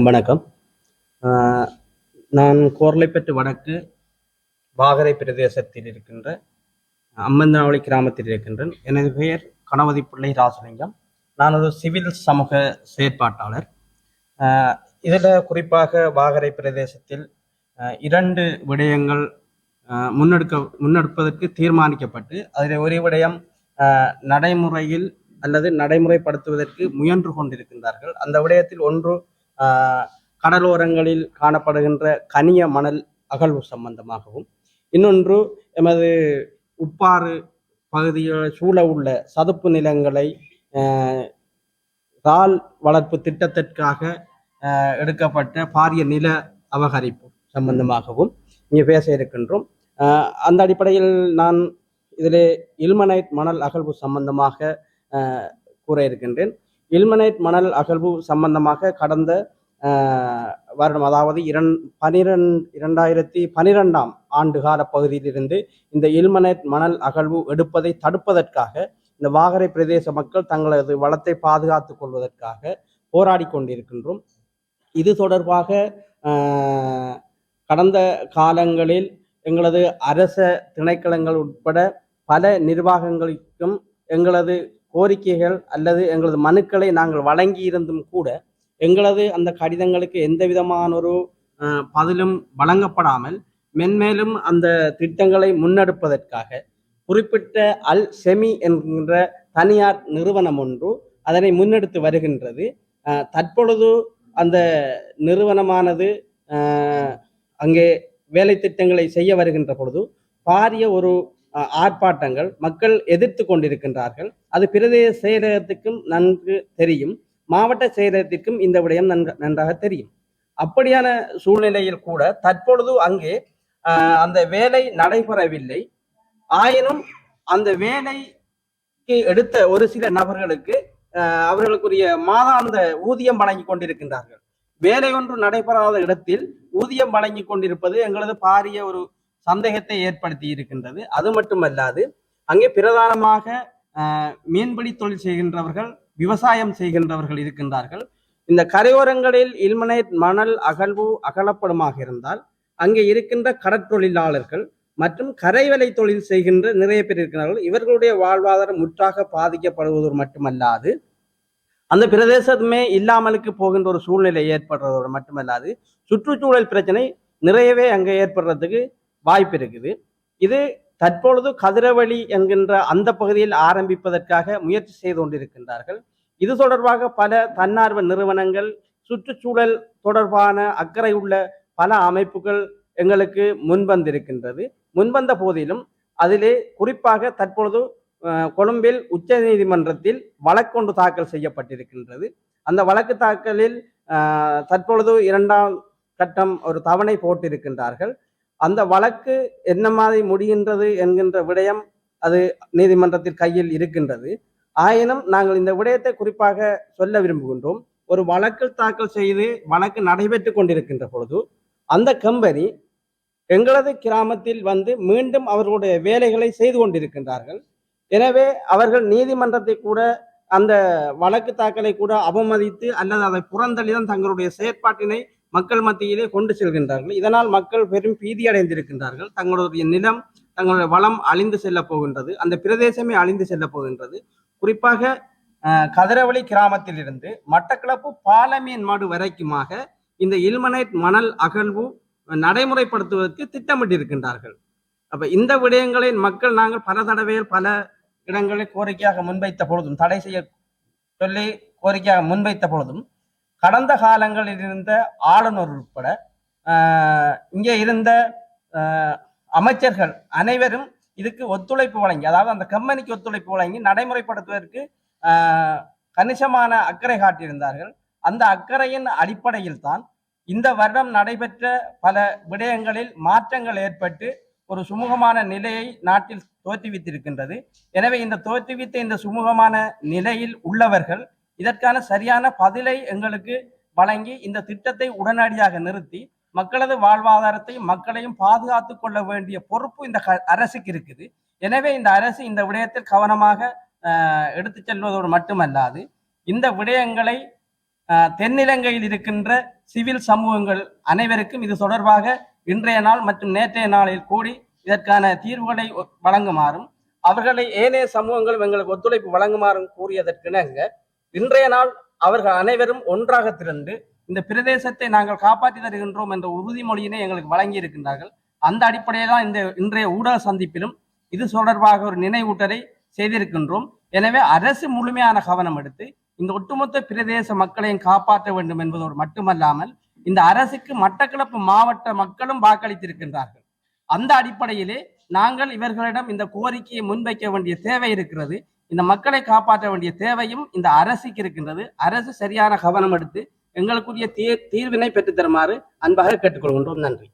வணக்கம். நான் கோர்லைப்பற்று வடக்கு வாகரை பிரதேசத்தில் இருக்கின்ற அம்மந்தாவளி கிராமத்தில் இருக்கின்றேன். எனது பெயர் கணபதி பிள்ளை ராசலிங்கம். நான் ஒரு சிவில் சமூக செயற்பாட்டாளர். இதில் குறிப்பாக வாகரை பிரதேசத்தில் இரண்டு விடயங்கள் முன்னெடுக்க முன்னெடுப்பதற்கு தீர்மானிக்கப்பட்டு அதில் ஒரு விடயம் நடைமுறையில் அல்லது நடைமுறைப்படுத்துவதற்கு முயன்று கொண்டிருக்கின்றார்கள். அந்த விடயத்தில் ஒன்று கடலோரங்களில் காணப்படுகின்ற கனிய மணல் அகழ்வு சம்பந்தமாகவும் இன்னொன்று எமது உப்பாறு பகுதியில் சூழ உள்ள சதுப்பு நிலங்களை ஆஹ் இறால் வளர்ப்பு திட்டத்திற்காக எடுக்கப்பட்ட பாரிய நில அபகரிப்பு சம்பந்தமாகவும் இங்கே பேச இருக்கின்றோம். அந்த அடிப்படையில் நான் இதிலே இல்மனைட் மணல் அகழ்வு சம்பந்தமாக கூற இருக்கின்றேன். இல்மனைட் மணல் அகழ்வு சம்பந்தமாக கடந்த வருடம் அதாவது இரண் பனிரெண்டு இரண்டாயிரத்தி பனிரெண்டாம் ஆண்டுகால பகுதியிலிருந்து இந்த இல்மனைட் மணல் அகழ்வு எடுப்பதை தடுப்பதற்காக இந்த வாகரை பிரதேச மக்கள் தங்களது வளத்தை பாதுகாத்து கொள்வதற்காக போராடி கொண்டிருக்கின்றோம். இது தொடர்பாக கடந்த காலங்களில் எங்களது அரச திணைக்களங்கள் உட்பட பல நிர்வாகங்களுக்கும் எங்களது கோரிக்கைகள் அல்லது எங்களது மனுக்களை நாங்கள் வழங்கி இருந்தும் கூட எங்களது அந்த கடிதங்களுக்கு எந்த விதமான ஒரு பதிலும் வழங்கப்படாமல் மென்மேலும் அந்த திட்டங்களை முன்னெடுப்பதற்காக குறிப்பிட்ட அல் செமி என்கின்ற தனியார் நிறுவனம் ஒன்று அதனை முன்னெடுத்து வருகின்றது. தற்பொழுது அந்த நிறுவனமானது அங்கே வேலை திட்டங்களை செய்ய வருகின்ற பொழுது பாரிய ஒரு ஆர்ப்பாட்டங்கள் மக்கள் எதிர்த்து கொண்டிருக்கின்றார்கள். அது பிரதேச செயலகத்துக்கும் நன்கு தெரியும். மாவட்ட செயலகத்திற்கும் இந்த விடயம் நன்கு நன்றாக தெரியும். அப்படியான சூழ்நிலையில் கூட தற்பொழுது அங்கே அந்த வேலை நடைபெறவில்லை. ஆயினும் அந்த வேலைக்கு எடுத்த ஒரு சில நபர்களுக்கு அவர்களுக்குரிய மாதாந்த ஊதியம் வழங்கி கொண்டிருக்கின்றார்கள். வேலை ஒன்று நடைபெறாத இடத்தில் ஊதியம் வழங்கி கொண்டிருப்பது எங்களது பாரிய ஒரு சந்தேகத்தை ஏற்படுத்தி இருக்கின்றது. அது மட்டுமல்லாது அங்கே பிரதானமாக மீன்பிடி தொழில் செய்கின்றவர்கள் விவசாயம் செய்கின்றவர்கள் இருக்கின்றார்கள். இந்த கரையோரங்களில் இல்மனைட் மணல் அகழ்வு அகலப்படுமாக இருந்தால் அங்கே இருக்கின்ற கடற்தொழிலாளர்கள் மற்றும் கரைவலை தொழில் செய்கின்ற நிறைய பேர் இருக்கிறார்கள் இவர்களுடைய வாழ்வாதாரம் முற்றாக பாதிக்கப்படுவதோடு மட்டுமல்லாது அந்த பிரதேசமே இல்லாமலுக்கு போகின்ற ஒரு சூழ்நிலை ஏற்படுறதோடு மட்டுமல்லாது சுற்றுச்சூழல் பிரச்சனை நிறையவே அங்கே ஏற்படுறதுக்கு வாய்ப்பு இருக்குது. இது தற்பொழுது கதிரவழி என்கின்ற அந்த பகுதியில் ஆரம்பிப்பதற்காக முயற்சி செய்து கொண்டிருக்கின்றார்கள். இது தொடர்பாக பல தன்னார்வ நிறுவனங்கள் சுற்றுச்சூழல் தொடர்பான அக்கறை உள்ள பல அமைப்புகள் எங்களுக்கு முன்வந்திருக்கின்றது. முன்வந்த போதிலும் அதிலே குறிப்பாக தற்பொழுது கொழும்பில் உச்ச நீதிமன்றத்தில் வழக்கொன்று தாக்கல் செய்யப்பட்டிருக்கின்றது. அந்த வழக்கு தாக்கலில் தற்பொழுது இரண்டாம் கட்டம் ஒரு தவணை போட்டிருக்கின்றார்கள். அந்த வழக்கு என்ன மாதிரி முடிகின்றது என்கின்ற விடயம் அது நீதிமன்றத்தின் கையில் இருக்கின்றது. ஆயினும் நாங்கள் இந்த விடயத்தை குறிப்பாக சொல்ல விரும்புகின்றோம். ஒரு வழக்கு தாக்கல் செய்து வழக்கு நடைபெற்று கொண்டிருக்கின்ற பொழுது அந்த கம்பெனி எங்களது கிராமத்தில் வந்து மீண்டும் அவர்களுடைய வேலைகளை செய்து கொண்டிருக்கின்றார்கள். எனவே அவர்கள் நீதிமன்றத்தை கூட அந்த வழக்கு தாக்கலை கூட அவமதித்து அல்லது அதை புறந்தள்ளிதான் தங்களுடைய செயற்பாட்டினை மக்கள் மத்தியிலே கொண்டு செல்கின்றார்கள். இதனால் மக்கள் பெரும் பீதி அடைந்திருக்கின்றார்கள். தங்களுடைய நிலம் தங்களுடைய வளம் அழிந்து செல்ல போகின்றது. அந்த பிரதேசமே அழிந்து செல்ல போகின்றது. குறிப்பாக கதிரவழி கிராமத்திலிருந்து மட்டக்களப்பு பாலமீன் மாடு வரைக்குமாக இந்த இல்மனைட் மணல் அகழ்வு நடைமுறைப்படுத்துவதற்கு திட்டமிட்டிருக்கின்றார்கள். அப்ப இந்த விடயங்களை மக்கள் நாங்கள் பல தடவைகள் பல இடங்களில் கோரிக்கையாக முன்வைத்த பொழுதும் தடை செய்ய சொல்லி கோரிக்கையாக முன்வைத்த பொழுதும் கடந்த காலங்களில் இருந்த ஆளுநர் உட்பட இங்கே இருந்த அமைச்சர்கள் அனைவரும் இதுக்கு ஒத்துழைப்பு வழங்கி அதாவது அந்த கம்பெனிக்கு ஒத்துழைப்பு வழங்கி நடைமுறைப்படுத்துவதற்கு கணிசமான அக்கறை காட்டியிருந்தார்கள். அந்த அக்கறையின் அடிப்படையில் தான் இந்த வருடம் நடைபெற்ற பல விடயங்களில் மாற்றங்கள் ஏற்பட்டு ஒரு சுமூகமான நிலையை நாட்டில் தோற்றுவித்திருக்கின்றது. எனவே இந்த தோற்றுவித்த இந்த சுமூகமான நிலையில் உள்ளவர்கள் இதற்கான சரியான பதிலை எங்களுக்கு வழங்கி இந்த திட்டத்தை உடனடியாக நிறுத்தி மக்களது வாழ்வாதாரத்தை மக்களையும் பாதுகாத்து கொள்ள வேண்டிய பொறுப்பு இந்த க- அரசுக்கு இருக்குது. எனவே இந்த அரசு இந்த விடயத்தில் கவனமாக எடுத்து எடுத்துச் செல்வதோடு மட்டுமல்லாது இந்த விடயங்களை தென்னிலங்கையில் இருக்கின்ற சிவில் சமூகங்கள் அனைவருக்கும் இது தொடர்பாக இன்றைய நாள் மற்றும் நேற்றைய நாளில் கூடி இதற்கான தீர்வுகளை ஒ- வழங்குமாறும் அவர்களை ஏனைய சமூகங்கள் எங்களுக்கு ஒத்துழைப்பு வழங்குமாறும் கூறியதற்கிணங்க இன்றைய நாள் அவர்கள் அனைவரும் ஒன்றாக திரண்டு இந்த பிரதேசத்தை நாங்கள் காப்பாற்றி தருகின்றோம் என்ற உறுதிமொழியினை எங்களுக்கு வழங்கி இருக்கின்றார்கள் அந்த அடிப்படையில் தான் இந்த இன்றைய ஊடக சந்திப்பிலும் இது தொடர்பாக ஒரு நினைவூட்டலை செய்திருக்கின்றோம். எனவே அரசு முழுமையான கவனம் எடுத்து இந்த ஒட்டுமொத்த பிரதேச மக்களையும் காப்பாற்ற வேண்டும் என்பதோடு மட்டுமல்லாமல் இந்த அரசுக்கு மட்டக்களப்பு மாவட்ட மக்களும் வாக்களித்திருக்கின்றார்கள். அந்த அடிப்படையிலே நாங்கள் இவர்களிடம் இந்த கோரிக்கையை முன்வைக்க வேண்டிய தேவை இருக்கிறது. இந்த மக்களை காப்பாற்ற வேண்டிய தேவையும் இந்த அரசுக்கு இருக்கின்றது. அரசு சரியான கவனம் எடுத்து எங்களுக்குரிய தீர் தீர்வினை பெற்றுத் தருமாறு அன்பாக கேட்டுக்கொள்கின்றோம். நன்றி.